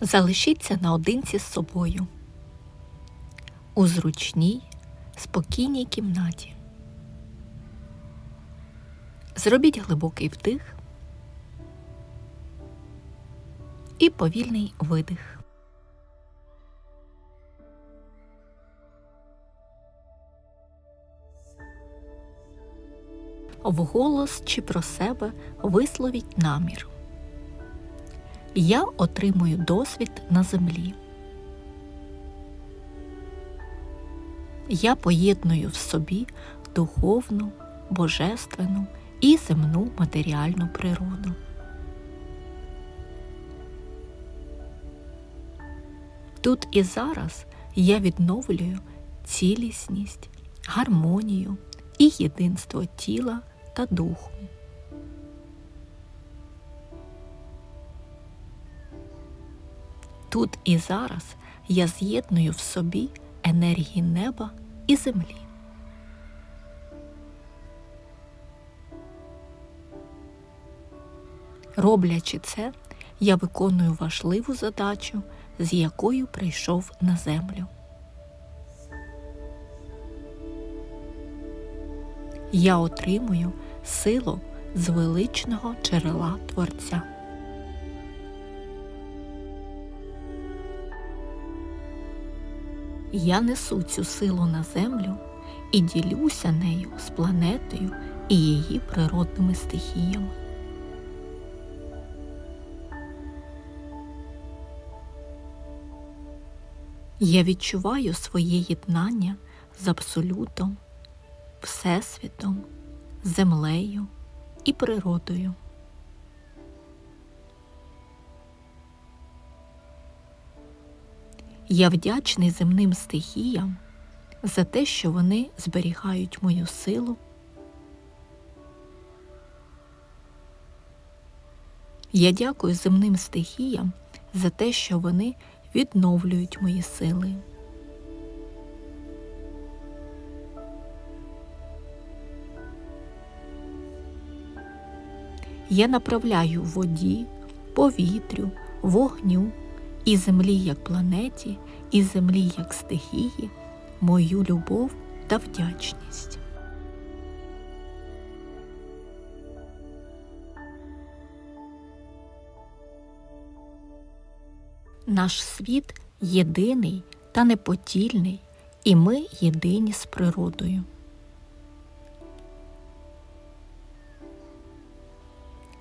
Залишіться наодинці з собою у зручній, спокійній кімнаті. Зробіть глибокий вдих і повільний видих. Вголос чи про себе висловіть намір. Я отримую досвід на землі. Я поєдную в собі духовну, божественну і земну матеріальну природу. Тут і зараз я відновлюю цілісність, гармонію і єдинство тіла та духу. Тут і зараз я з'єдную в собі енергії неба і землі. Роблячи це, я виконую важливу задачу, з якою прийшов на землю. Я отримую силу з величного джерела Творця. Я несу цю силу на землю і ділюся нею з планетою і її природними стихіями. Я відчуваю своє єднання з абсолютом, Всесвітом, землею і природою. Я вдячний земним стихіям за те, що вони зберігають мою силу. Я дякую земним стихіям за те, що вони відновлюють мої сили. Я направляю воді, повітрю, вогню і землі як планеті, і землі як стихії, мою любов та вдячність. Наш світ єдиний та непотільний, і ми єдині з природою.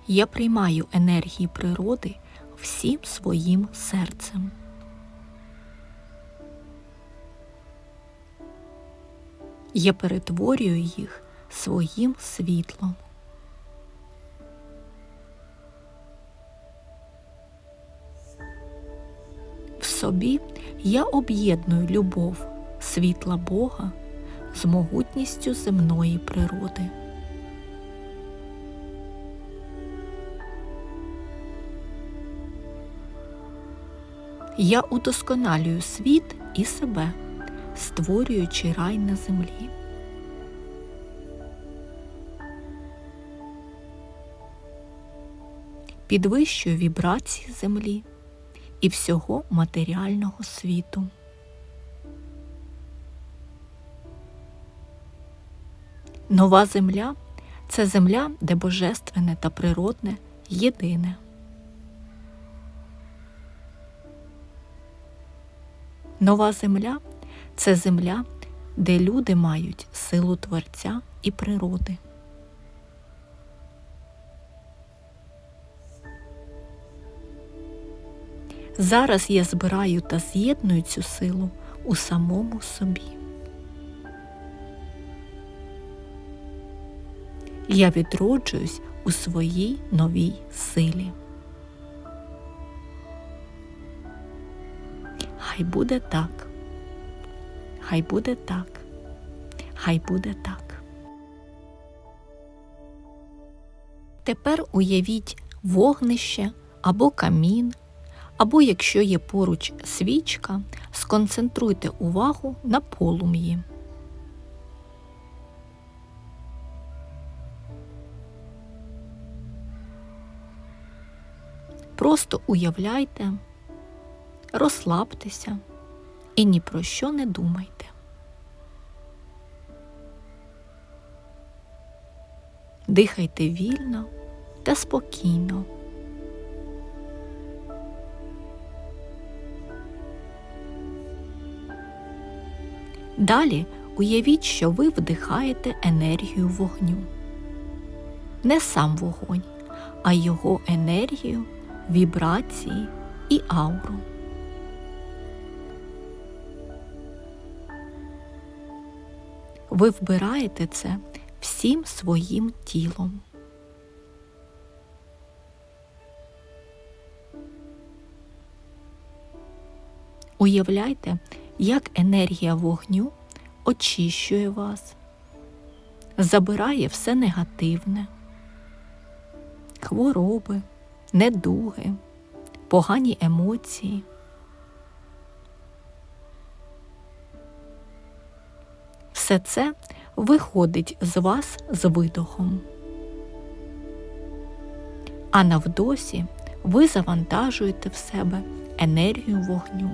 Я приймаю енергії природи всім своїм серцем. Я перетворюю їх своїм світлом. В собі я об'єдную любов світла Бога з могутністю земної природи. Я удосконалюю світ і себе, створюючи рай на землі. Підвищую вібрації землі і всього матеріального світу. Нова земля це земля, де божественне та природне єдине. Нова земля це земля, де люди мають силу Творця і природи. Зараз я збираю та з'єдную цю силу у самому собі. Я відроджуюсь у своїй новій силі. Хай буде так. Хай буде так. Хай буде так. Тепер уявіть вогнище або камін, або якщо є поруч свічка, сконцентруйте увагу на полум'ї. Просто уявляйте, розслабтеся і ні про що не думайте. Дихайте вільно та спокійно. Далі уявіть, що ви вдихаєте енергію вогню. Не сам вогонь, а його енергію, вібрації і ауру. Ви вбираєте це всім своїм тілом. Уявляйте, як енергія вогню очищує вас, забирає все негативне, хвороби, недуги, погані емоції. Все це виходить з вас з видохом. А навдосі ви завантажуєте в себе енергію вогню.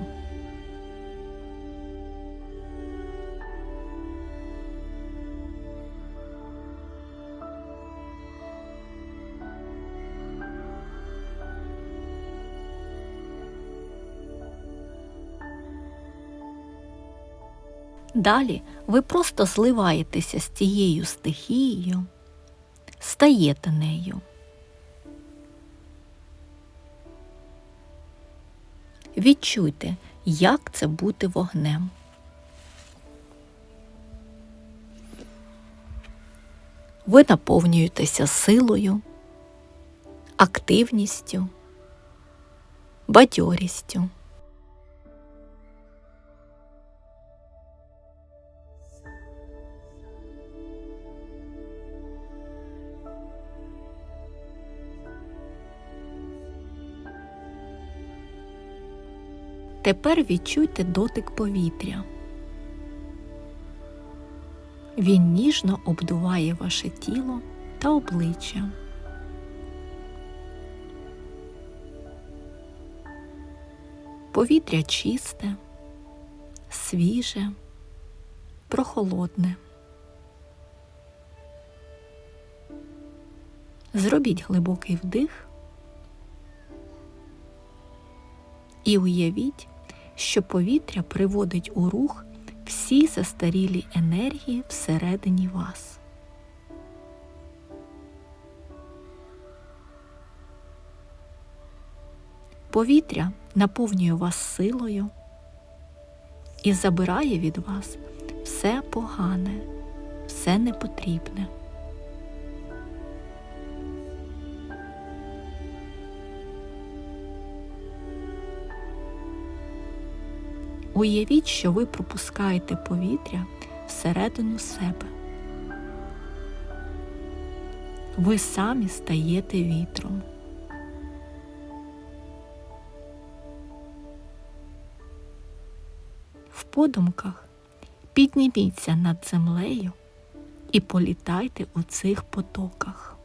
Далі ви просто зливаєтеся з цією стихією, стаєте нею. Відчуйте, як це бути вогнем. Ви наповнюєтеся силою, активністю, бадьорістю. Тепер відчуйте дотик повітря. Він ніжно обдуває ваше тіло та обличчя. Повітря чисте, свіже, прохолодне. Зробіть глибокий вдих і уявіть, що повітря приводить у рух всі застарілі енергії всередині вас. Повітря наповнює вас силою і забирає від вас все погане, все непотрібне. Уявіть, що ви пропускаєте повітря всередину себе. Ви самі стаєте вітром. В подумках підніміться над землею і політайте у цих потоках.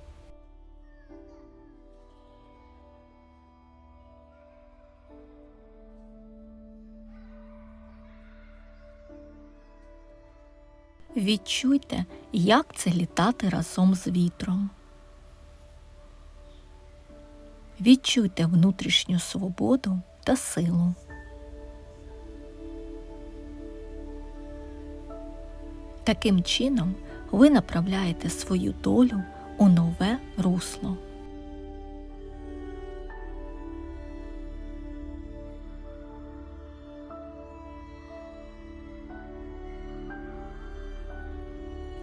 Відчуйте, як це літати разом з вітром. Відчуйте внутрішню свободу та силу. Таким чином ви направляєте свою долю у нове русло.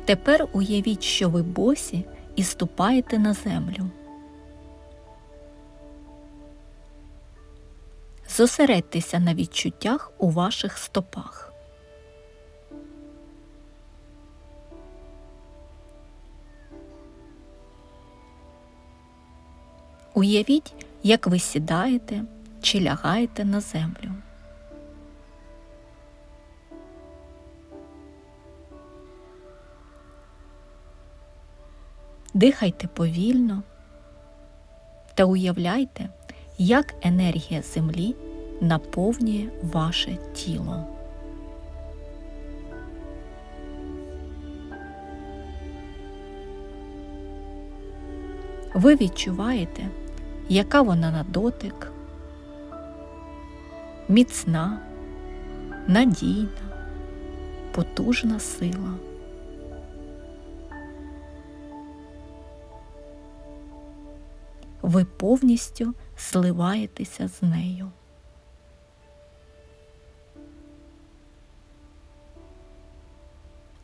Тепер уявіть, що ви босі і ступаєте на землю. Зосередьтеся на відчуттях у ваших стопах. Уявіть, як ви сідаєте чи лягаєте на землю. Дихайте повільно та уявляйте, як енергія землі наповнює ваше тіло. Ви відчуваєте, яка вона на дотик, міцна, надійна, потужна сила. Ви повністю зливаєтеся з нею.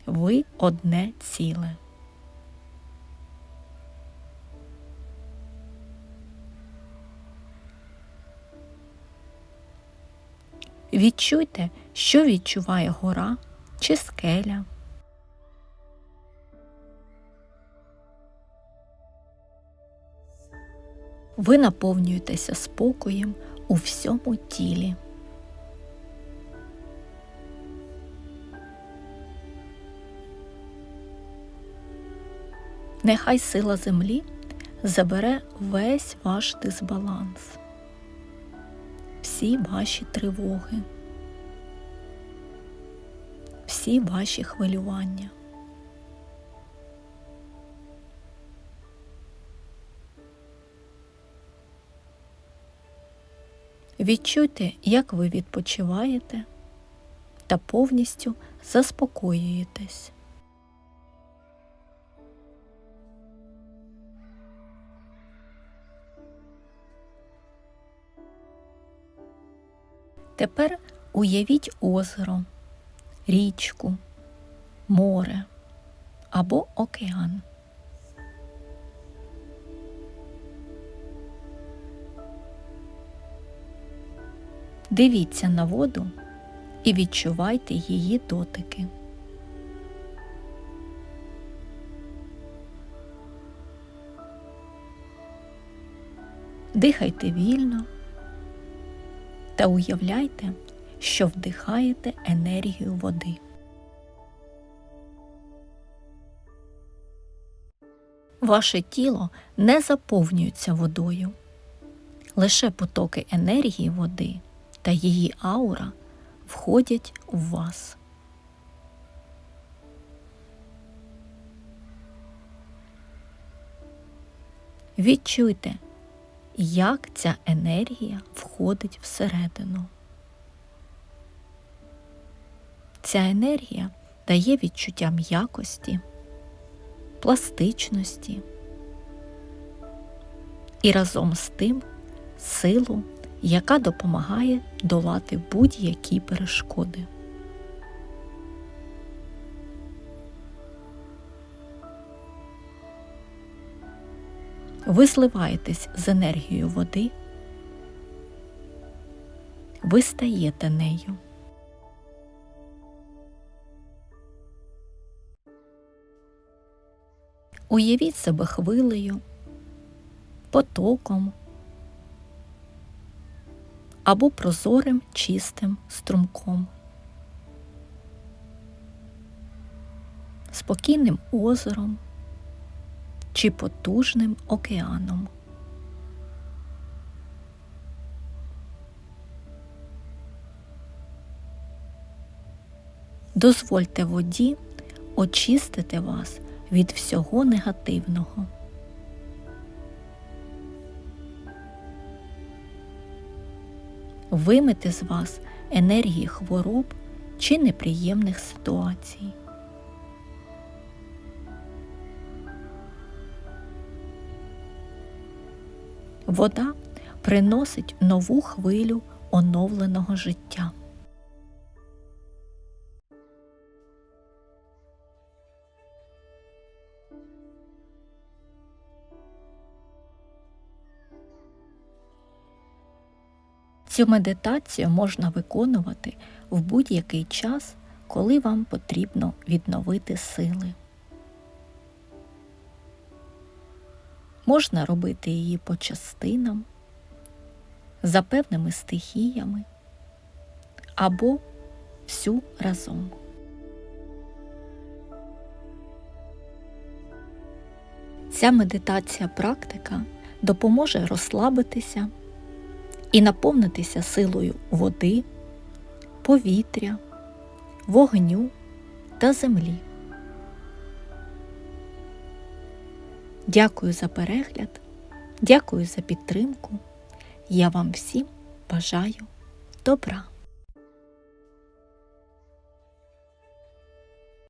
Ви одне ціле. Відчуйте, що відчуває гора чи скеля. Ви наповнюєтеся спокоєм у всьому тілі. Нехай сила землі забере весь ваш дисбаланс, всі ваші тривоги, всі ваші хвилювання. Відчуйте, як ви відпочиваєте та повністю заспокоюєтесь. Тепер уявіть озеро, річку, море або океан. Дивіться на воду і відчувайте її дотики. Дихайте вільно та уявляйте, що вдихаєте енергію води. Ваше тіло не заповнюється водою. Лише потоки енергії води та її аура входять у вас. Відчуйте, як ця енергія входить всередину. Ця енергія дає відчуття м'якості, пластичності і разом з тим силу, яка допомагає долати будь-які перешкоди. Ви зливаєтесь з енергією води, ви стаєте нею. Уявіть себе хвилею, потоком або прозорим чистим струмком, спокійним озером чи потужним океаном. Дозвольте воді очистити вас від всього негативного. Вимити з вас енергії хвороб чи неприємних ситуацій. Вода приносить нову хвилю оновленого життя. Цю медитацію можна виконувати в будь-який час, коли вам потрібно відновити сили. Можна робити її по частинам, за певними стихіями або всю разом. Ця медитація практика допоможе розслабитися і наповнитися силою води, повітря, вогню та землі. Дякую за перегляд, дякую за підтримку. Я вам всім бажаю добра.